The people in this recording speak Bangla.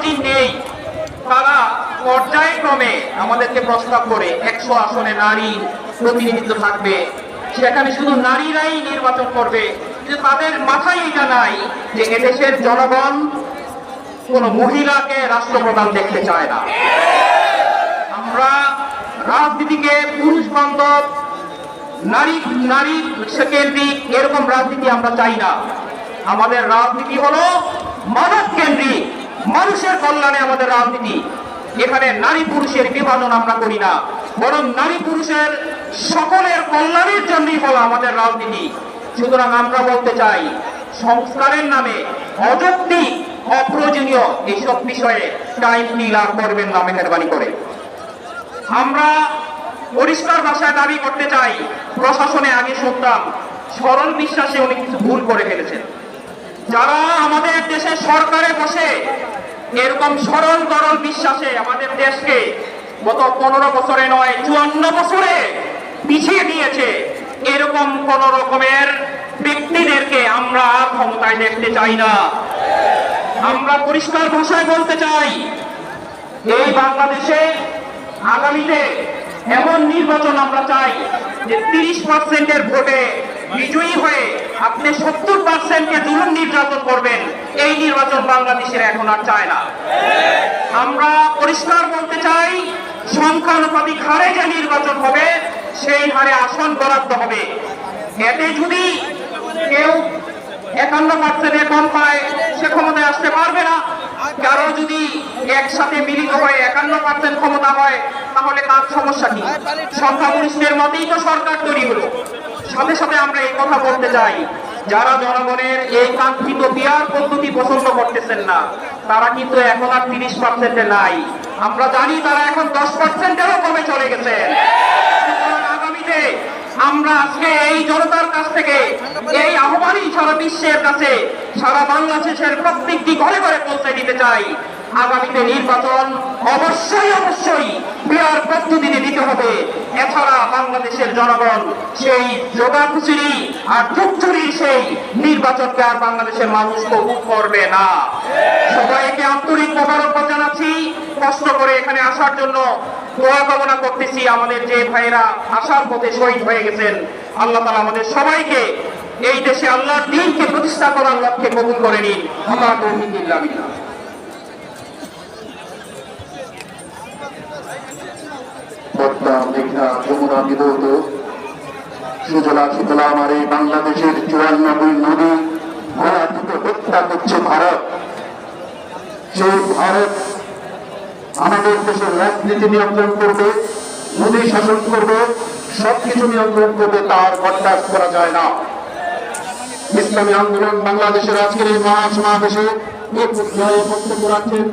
নজির নেই। তারা পর্যায়ক্রমে আমাদেরকে প্রস্তাব করে একশো আসনে নারী প্রতিনিধিত্ব থাকবে। সেখানে শুধু নারীরাই নির্বাচন করবে। কিন্তু তাদের মাথায় এটা নাই যে এদেশের জনগণ কোন মহিলাকে রাষ্ট্রপ্রধান দেখতে চায় না। আমরা রাজনীতিকে পুরুষ বান্ধব, নারী নারী কেন্দ্রিক এরকম রাজনীতি আমরা চাই না। আমাদের রাজনীতি হলো মানব কেন্দ্রিক। মানুষের কল্যাণে আমাদের রাজনীতি। এখানে নারী পুরুষের বিভাজন আমরা করি না। বরং নারী পুরুষের সকলের কল্যাণের জন্যই হলো আমাদের রাজনীতি। সুতরাং আমরা বলতে চাই, সংস্কারের নামে অযৌক্তিক, অপ্রয়োজনীয় এইসব বিষয়ে টাইম ক্লিয়ার করবেন না মেহরবানি করে। আমরা পরিষ্কার ভাষায় দাবি করতে চাই, প্রশাসনে আগে শুনতাম, সরল বিশ্বাসে উনি কিছু ভুল করে ফেলেছেন। যারা আমাদের দেশের সরকারে বসে এরকম সরল গরল বিশ্বাসে আমাদের দেশকে গত পনেরো বছরে নয়, চুয়ান্ন বছরে পিছিয়ে দিয়েছে, এরকম কোন রকমের ব্যক্তিদেরকে আমরা ক্ষমতায় দেখতে চাই না। আমরা পরিষ্কার ভাষায় বলতে চাই, এই বাংলাদেশে আগামীতে এমন নির্বাচন আমরা চাই যে তিরিশ পার্সেন্টের ভোটে বিজয়ী হয়ে আপনি সত্তর পার্সেন্টকে নির্যাতন করবেন, এই নির্বাচন বাংলাদেশের এখন আর চায় না। আমরা পরিষ্কার বলতে চাই, সংখ্যানুপাতিক হারে যে নির্বাচন হবে, সেই হারে আসন বরাদ্দ হবে। এতে যদি কেউ একান্ন পার্সেন্টে কম পায় সে ক্ষমতায় আসতে পারবে না। কারও যদি একসাথে মিলিত হয় একান্ন পার্সেন্ট ক্ষমতা হয়, তাহলে তার সমস্যা কি? সংখ্যাগরিষ্ঠের মতেই তো সরকার তৈরি হলো। সাথে সাথে আমরা এই কথা বলতে চাই যারা জনগণের এই কাঙ্ক্ষিত বিয়ার পদ্ধতি পছন্দ করতেছেন না, তারা কিন্তু এখন আর তিরিশ পার্সেন্টে নাই। আমরা জানি তারা এখন দশ পার্সেন্টেরও কমে চলে গেছে। আগামীতে আমরা আজকে এই জনতার কাছ থেকে বিশ্বের কাছে সারা বাংলাদেশের প্রত্যেকটি ঘরে ঘরে পৌঁছে দিতে চাই। আগামীতে নির্বাচন অবশ্যই অবশ্যই বিয়ার পদ্ধতিতে দিতে হবে। এছাড়া বাংলাদেশের জনগণ সেই যোগাচুরি আর চুরি সেই নির্বাচনকে আর বাংলাদেশের মানুষ কবুল করবে না। সবাইকে আন্তরিক মোবারকবাদ জানাচ্ছি। কষ্ট করে এখানে আসার জন্য দোয়া কামনা করতেছি। আমাদের যে ভাইরা আসার পথে শহীদ হয়ে গেছেন, আল্লাহ তালা আমাদের সবাইকে এই দেশে আল্লাহর দিনকে প্রতিষ্ঠা করার লক্ষ্যে কবুল করে নিন। আল্লাহ আমার ভারত। ভারত আমাদের দেশের রাজনীতি করবে, নদী শাসন সবকিছু নিয়ন্ত্রণ করবে, তার বরদাস্ত করা যায় না। ইসলামী আন্দোলন বাংলাদেশের আজকের এই মহাসমাবেশে বক্তব্য রাখছেন।